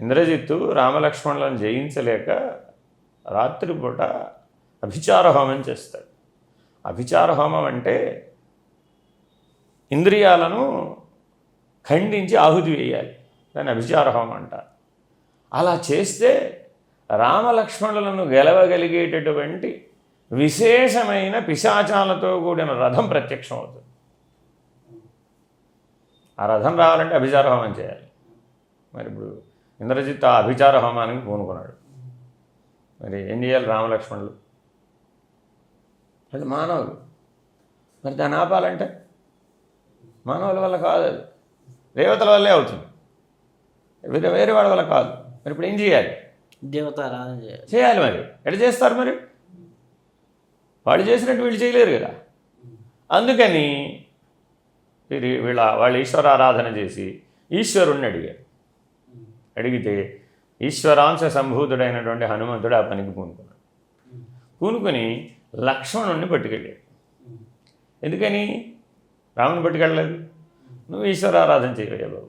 ఇంద్రజిత్తు రామలక్ష్మణులను జయించలేక రాత్రిపూట అభిచార హోమం చేస్తాడు. అభిచార హోమం అంటే ఇంద్రియాలను ఖండించి ఆహుతి వేయాలి. దాన్ని అభిచార హోమం అంటారు. అలా చేస్తే రామలక్ష్మణులను గెలవగలిగేటటువంటి విశేషమైన పిశాచాలతో కూడిన రథం ప్రత్యక్షం అవుతుంది ఆ రథం రావాలంటే అభిచార హోమం చేయాలి. మరి ఇప్పుడు ఇంద్రజిత్ ఆ అభిచార హోమానికి పూనుకున్నాడు. మరి ఏం చేయాలి రామలక్ష్మణులు? అది మానవులు. మరి దాన్ని ఆపాలంటే? మానవుల వల్ల కాదు అది. దేవతల వల్లే అవుతుంది. వేరే వేరే వాళ్ళ వల్ల కాదు. మరి ఇప్పుడు ఏం చేయాలి? దేవత ఆరాధన చేయాలి. చేయాలి మరి. ఎట్లా చేస్తారు మరి? వాళ్ళు చేసినట్టు వీళ్ళు చేయలేరు కదా. అందుకని వీరి వీళ్ళ వాళ్ళు ఈశ్వర ఆరాధన చేసి ఈశ్వరుణ్ణి అడిగారు. అడిగితే ఈశ్వరాంశ సంభూతుడైనటువంటి హనుమంతుడు ఆ పనికి పూనుకున్నాడు. పూనుకొని లక్ష్మణుణ్ణి పట్టుకెళ్ళాడు. ఎందుకని? రాముని పట్టుకెళ్ళలేదు. నువ్వు ఈశ్వర ఆరాధన చేయవయ్యా బాబు.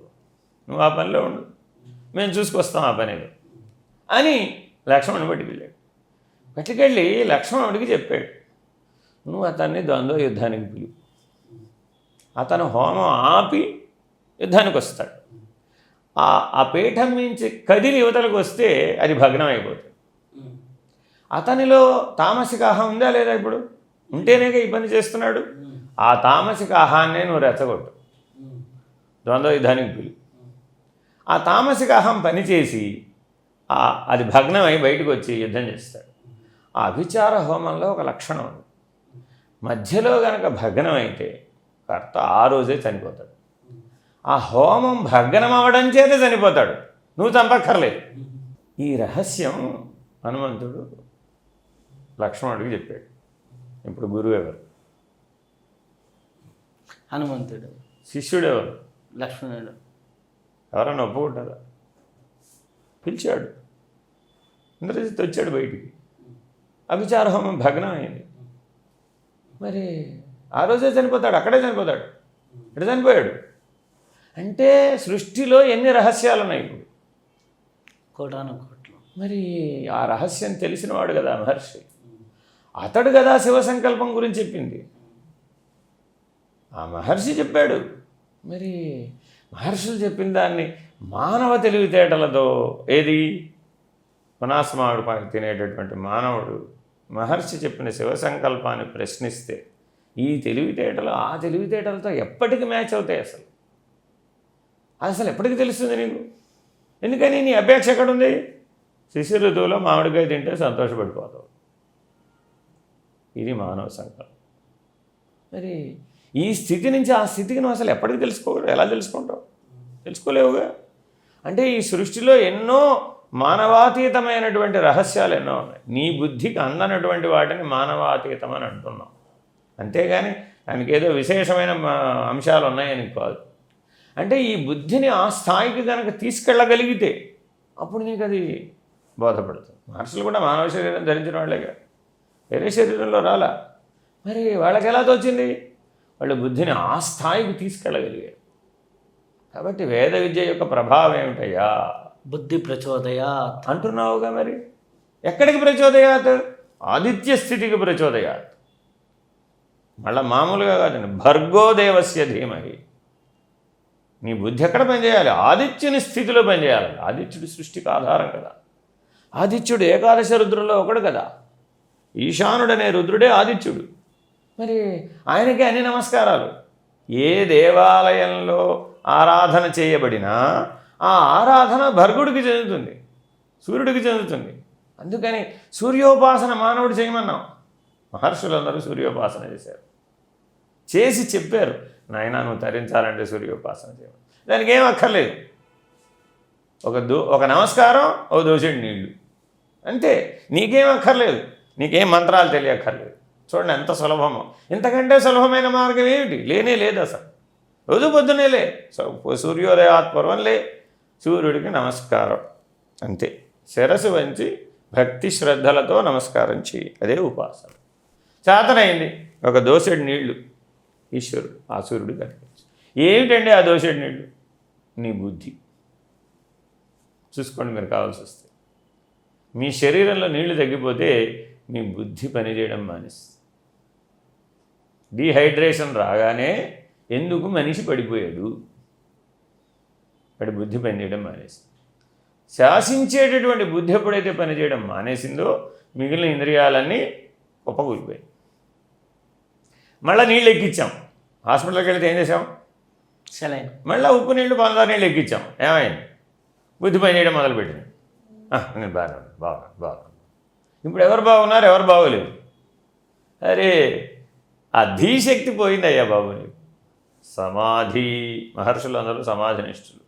నువ్వు ఆ పనిలో ఉండు. మేము చూసుకొస్తాం ఆ పనిలో. అని లక్ష్మణుని పట్టుకెళ్ళాడు. పట్టుకెళ్ళి లక్ష్మణుడికి చెప్పాడు. నువ్వు అతన్ని ద్వంద్వ యుద్ధానికి పిలువు. అతను హోమం ఆపి యుద్ధానికి వస్తాడు. ఆ ఆ పీఠం నుంచి కదిలి యువతలకు వస్తే అది భగ్నం అయిపోతుంది. అతనిలో తామసికాహం ఉందా లేదా ఇప్పుడు? ఉంటేనేగా ఈ పని చేస్తున్నాడు. ఆ తామసిక అహాన్నే నువ్వు రెచ్చగొట్టు. ద్వంద్వ యుద్ధానికి పిలు ఆ తామసిక అహం పనిచేసి అది భగ్నమై బయటకు వచ్చి యుద్ధం చేస్తాడు. ఆ అభిచార హోమంలో ఒక లక్షణం ఉంది. మధ్యలో గనక భగ్నం అయితే కర్త ఆ రోజే చనిపోతాడు. ఆ హోమం భగ్నం అవ్వడం చేతే చనిపోతాడు. నువ్వు చంపక్కర్లేదు. ఈ రహస్యం హనుమంతుడు లక్ష్మణుడికి చెప్పాడు. ఇప్పుడు గురువు ఎవరు? హనుమంతుడు. శిష్యుడు ఎవరు? లక్ష్మణుడు. ఎవరన్నా ఒప్పుకుంటారా? పిలిచాడు. ఇంద్రజిత్ వచ్చాడు బయటికి. అభిచార హోమం భగ్నం అయింది మరి ఆ రోజే చనిపోతాడు అక్కడే చనిపోతాడు. ఇక్కడ చనిపోయాడు? అంటే సృష్టిలో ఎన్ని రహస్యాలు ఉన్నాయి ఇప్పుడు? కోటాను కోట్లు. మరి ఆ రహస్యం తెలిసినవాడు కదా మహర్షి. అతడు కదా శివ సంకల్పం గురించి చెప్పింది. ఆ మహర్షి చెప్పాడు మరి మహర్షులు చెప్పిన దాన్ని మానవ తెలివితేటలతో ఏది? పునాస్మావుడు పని తినేటటువంటి మానవుడు మహర్షి చెప్పిన శివ సంకల్పాన్ని ప్రశ్నిస్తే ఈ తెలివితేటలు ఆ తెలివితేటలతో ఎప్పటికి మ్యాచ్ అవుతాయి అసలు? అసలు ఎప్పటికి తెలుస్తుంది నీకు? ఎందుకని నీ అపేక్ష ఎక్కడుంది? శిశు ఋతువులో మామిడికాయ తింటే సంతోషపడిపోతావు. ఇది మానవ సంకల్పం. మరి ఈ స్థితి నుంచి ఆ స్థితికి నువ్వు అసలు ఎప్పటికి తెలుసుకో ఎలా తెలుసుకుంటావు? తెలుసుకోలేవుగా? అంటే ఈ సృష్టిలో ఎన్నో మానవాతీతమైనటువంటి రహస్యాలు ఎన్నో ఉన్నాయి. నీ బుద్ధికి అందనటువంటి వాటిని మానవాతీతం అని అంటున్నాం. అంతేగాని దానికి ఏదో విశేషమైన అంశాలు ఉన్నాయని కాదు. అంటే ఈ బుద్ధిని ఆ స్థాయికి కనుక తీసుకెళ్ళగలిగితే అప్పుడు నీకు అది బోధపడుతుంది. మహర్షులు కూడా మానవ శరీరం ధరించిన వాళ్ళేగా వేరే శరీరంలో రాలా. మరి వాళ్ళకి ఎలా తోచింది? వాళ్ళ బుద్ధిని ఆ స్థాయికి తీసుకెళ్ళగలిగారు. కాబట్టి వేద విద్య యొక్క ప్రభావం ఏమిటయ్యా? బుద్ధి ప్రచోదయాత్ అంటున్నావుగా మరి? ఎక్కడికి ప్రచోదయాత్? ఆదిత్య స్థితికి ప్రచోదయాత్. మళ్ళా మామూలుగా కాదండి. భర్గోదేవస్య ధీమహి. నీ బుద్ధి ఎక్కడ పనిచేయాలి? ఆదిత్యుని స్థితిలో పనిచేయాలి. ఆదిత్యుడి సృష్టికి ఆధారం కదా. ఆదిత్యుడు ఏకాదశ రుద్రుల్లో ఒకడు కదా. ఈశానుడనే రుద్రుడే ఆదిత్యుడు. మరి ఆయనకే అన్ని నమస్కారాలు. ఏ దేవాలయంలో ఆరాధన చేయబడినా ఆ ఆరాధన భర్గుడికి చెందుతుంది సూర్యుడికి చెందుతుంది. అందుకని సూర్యోపాసన మానవుడు చేయమన్నాం. మహర్షులందరూ సూర్యోపాసన చేశారు. చేసి చెప్పారు. నాయన నువ్వు తరించాలంటే సూర్యోపాసన చేయమని. దానికి ఏం అక్కర్లేదు. ఒక దో ఒక నమస్కారం ఒక దోషుడి నీళ్ళు. అంతే. నీకేం అక్కర్లేదు. నీకేం మంత్రాలు తెలియక్కర్లేదు. చూడండి ఎంత సులభమో. ఇంతకంటే సులభమైన మార్గం ఏమిటి? లేనే లేదు అసలు. రోజు పొద్దునే లే. సూర్యోదయాత్పర్వం లే. సూర్యుడికి నమస్కారం. అంతే. శిరసు వంచి భక్తి శ్రద్ధలతో నమస్కారం చేయి అదే ఉపాసన. చేతనైంది. ఒక దోసెడు నీళ్ళు ఈశ్వరుడు ఆ సూర్యుడు కనిపించు. ఏమిటండి ఆ దోసెడు నీళ్ళు నీ బుద్ధి. చూసుకోండి మీరు కావాల్సి వస్తే. మీ శరీరంలో నీళ్ళు తగ్గిపోతే మీ బుద్ధి పనిచేయడం మానేస్తుంది. డీహైడ్రేషన్ రాగానే ఎందుకు మనిషి పడిపోయాడు? వాడి బుద్ధి పనిచేయడం మానేసింది. శాసించేటటువంటి బుద్ధి ఎప్పుడైతే పనిచేయడం మానేసిందో మిగిలిన ఇంద్రియాలన్నీ కుప్పకూలిపోయాయి మళ్ళీ నీళ్ళు ఎక్కించాం హాస్పిటల్కి వెళ్తే ఏం చేసాం సెలైన్. మళ్ళీ ఉప్పు నీళ్ళు పంచదార నీళ్ళు ఎక్కించాం ఏమైంది? బుద్ధి పని చేయడం మొదలుపెట్టింది. "ఆ, నేను బాగా బాగా బాగా ఇప్పుడు ఎవరు బాగున్నారు ఎవరు బాగోలేరు అరే ఆ ధీశక్తి పోయిందయ్యా బాబు నీకు. సమాధి మహర్షులు అందరూ సమాధినిష్ఠులు.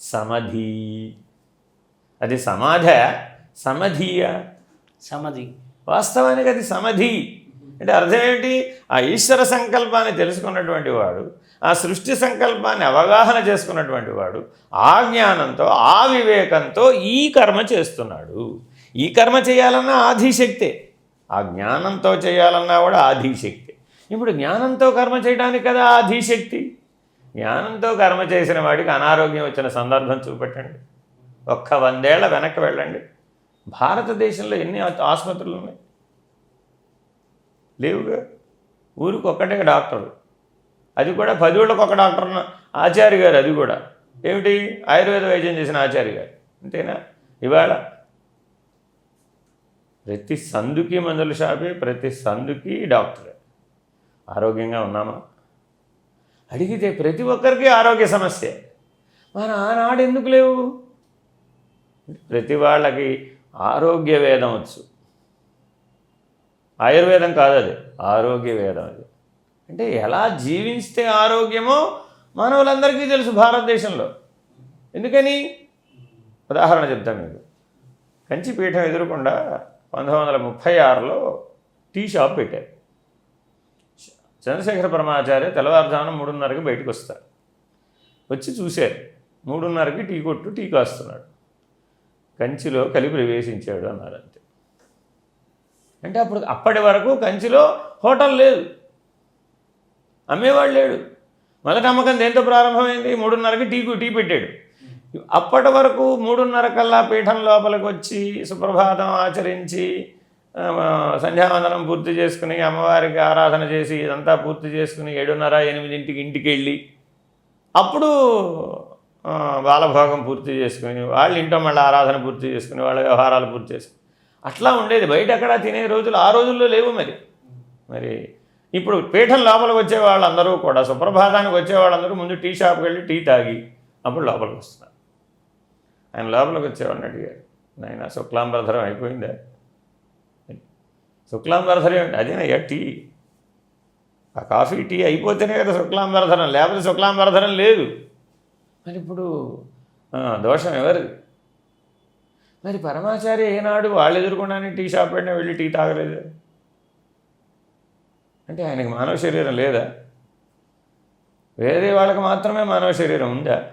సమధి. అది సమాధ సమధీయ. సమాధి. వాస్తవానికి అది సమధి. అంటే అర్థం ఏంటి ఆ ఈశ్వర సంకల్పాన్ని తెలుసుకున్నటువంటి వాడు ఆ సృష్టి సంకల్పాన్ని అవగాహన చేసుకున్నటువంటి వాడు ఆ జ్ఞానంతో ఆ వివేకంతో ఈ కర్మ చేస్తున్నాడు. ఈ కర్మ చేయాలన్నా ఆధిశక్తే ఆ జ్ఞానంతో చేయాలన్నా కూడా ఆధిశక్తి ఇప్పుడు జ్ఞానంతో కర్మ చేయడానికి కదా ఆధిశక్తి జ్ఞానంతో కర్మ చేసిన వాడికి అనారోగ్యం వచ్చిన సందర్భం చూపెట్టండి. ఒక్క వందేళ్ళ వెనక్కి వెళ్ళండి. భారతదేశంలో ఎన్ని ఆసుపత్రులు ఉన్నాయి? లేవుగా? ఊరికి ఒక్కటే డాక్టర్. అది కూడా పదివేళ్ళకి ఒక డాక్టర్ ఉన్న ఆచార్య గారు అది కూడా. ఏమిటి? ఆయుర్వేద వైద్యం చేసిన ఆచార్య గారు. అంతేనా? ఇవాళ ప్రతి సందుకి మందుల షాపే ప్రతి సందుకి డాక్టరే. ఆరోగ్యంగా ఉన్నామా? అడిగితే ప్రతి ఒక్కరికి ఆరోగ్య సమస్య. మన ఆనాడు ఎందుకు లేవు? ప్రతి వాళ్ళకి ఆరోగ్య వేదం వచ్చు. ఆయుర్వేదం కాదు అది. ఆరోగ్య వేదం అది. అంటే ఎలా జీవిస్తే ఆరోగ్యమో మానవులందరికీ తెలుసు భారతదేశంలో. ఎందుకని? ఉదాహరణ చెప్తాను మీకు. కంచిపీఠం ఎదురకుండా పంతొమ్మిది వందల ముప్పై ఆరులో టీ షాప్ పెట్టారు. చంద్రశేఖర పరమాచార్య తెల్లవారుజామున మూడున్నరకి బయటకు వస్తారు. వచ్చి చూశారు. మూడున్నరకి టీ కొట్టు టీ కాస్తున్నాడు. కంచిలో కలి ప్రవేశించాడు అన్నారు అంతే. అంటే అప్పుడు అప్పటి వరకు కంచిలో హోటల్ లేదు. అమ్మేవాడు లేడు. మొదట అమ్మకం దేంతో ప్రారంభమైంది? మూడున్నరకి టీకు టీ పెట్టాడు. అప్పటి వరకు మూడున్నర కల్లా పీఠం లోపలికి వచ్చి సుప్రభాతం ఆచరించి సంధ్యావందనం పూర్తి చేసుకుని అమ్మవారికి ఆరాధన చేసి ఇదంతా పూర్తి చేసుకుని ఏడున్నర ఎనిమిదింటికి ఇంటికి వెళ్ళి అప్పుడు బాలభోగం పూర్తి చేసుకుని వాళ్ళ ఇంట్లో మళ్ళీ ఆరాధన పూర్తి చేసుకుని వాళ్ళ వ్యవహారాలు పూర్తి చేసుకుని అట్లా ఉండేది. బయట అక్కడ తినే రోజులు ఆ రోజుల్లో లేవు మరి. మరి ఇప్పుడు పీఠం లోపలికి వచ్చే వాళ్ళందరూ కూడా సుప్రభాతానికి వచ్చే వాళ్ళందరూ ముందు టీ షాప్కి వెళ్ళి టీ తాగి అప్పుడు లోపలికి వస్తున్నారు. ఆయన లోపలికి వచ్చేవాడిని అడిగారు. నాయన శుక్లాంబరధరం అయిపోయిందా? శుక్లాంబరధరం ఏమిటి అదేనయ్యా టీ? ఆ కాఫీ టీ అయిపోతేనే కదా శుక్లాంబరధరం లేకపోతే శుక్లాంబరధరం లేదు. మరి ఇప్పుడు దోషం ఎవరిది? మరి పరమాచార్య ఏనాడు వాళ్ళు ఎదుర్కొన్నానే టీ షాప్ పెట్టినా వెళ్ళి టీ తాగలేదు? అంటే ఆయనకి మానవ శరీరం లేదా? వేరే వాళ్ళకి మాత్రమే మానవ శరీరం ఉందా?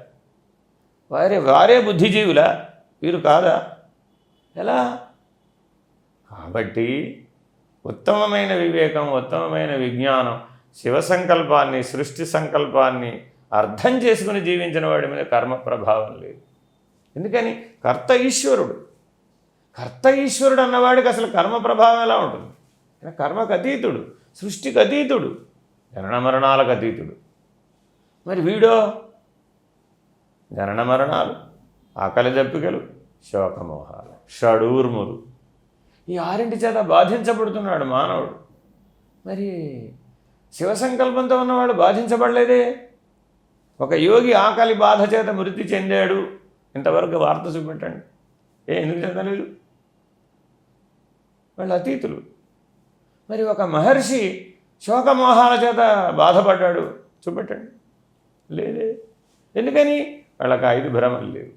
వారే వారే బుద్ధిజీవులా? వీరు కాదా? ఎలా? కాబట్టి ఉత్తమమైన వివేకం ఉత్తమమైన విజ్ఞానం శివ సంకల్పాన్ని సృష్టి సంకల్పాన్ని అర్థం చేసుకుని జీవించిన వాడి మీద కర్మ ప్రభావం లేదు. ఎందుకని? కర్త ఈశ్వరుడు. కర్త ఈశ్వరుడు అన్నవాడికి అసలు కర్మ ప్రభావం ఎలా ఉంటుంది? ఆయన కర్మకు అతీతుడు సృష్టికి అతీతుడు జననమరణాలకు అతీతుడు. మరి వీడో? జనన మరణాలు ఆకలి దప్పికలు శోకమోహాలు షడూర్ములు. ఈ ఆరింటి చేత బాధించబడుతున్నాడు మానవుడు. మరి శివ సంకల్పంతో ఉన్నవాడు బాధించబడలేదే? ఒక యోగి ఆకలి బాధ చేత మృతి చెందాడు. ఇంతవరకు వార్త చూపెట్టండి. ఏ ఎందుకు చదవలేదు? వాళ్ళు అతీతులు. మరి ఒక మహర్షి శోకమోహాల చేత బాధపడ్డాడు. చూపెట్టండి. లేదే. ఎందుకని? వాళ్ళకి ఐదు భ్రమలు లేవు.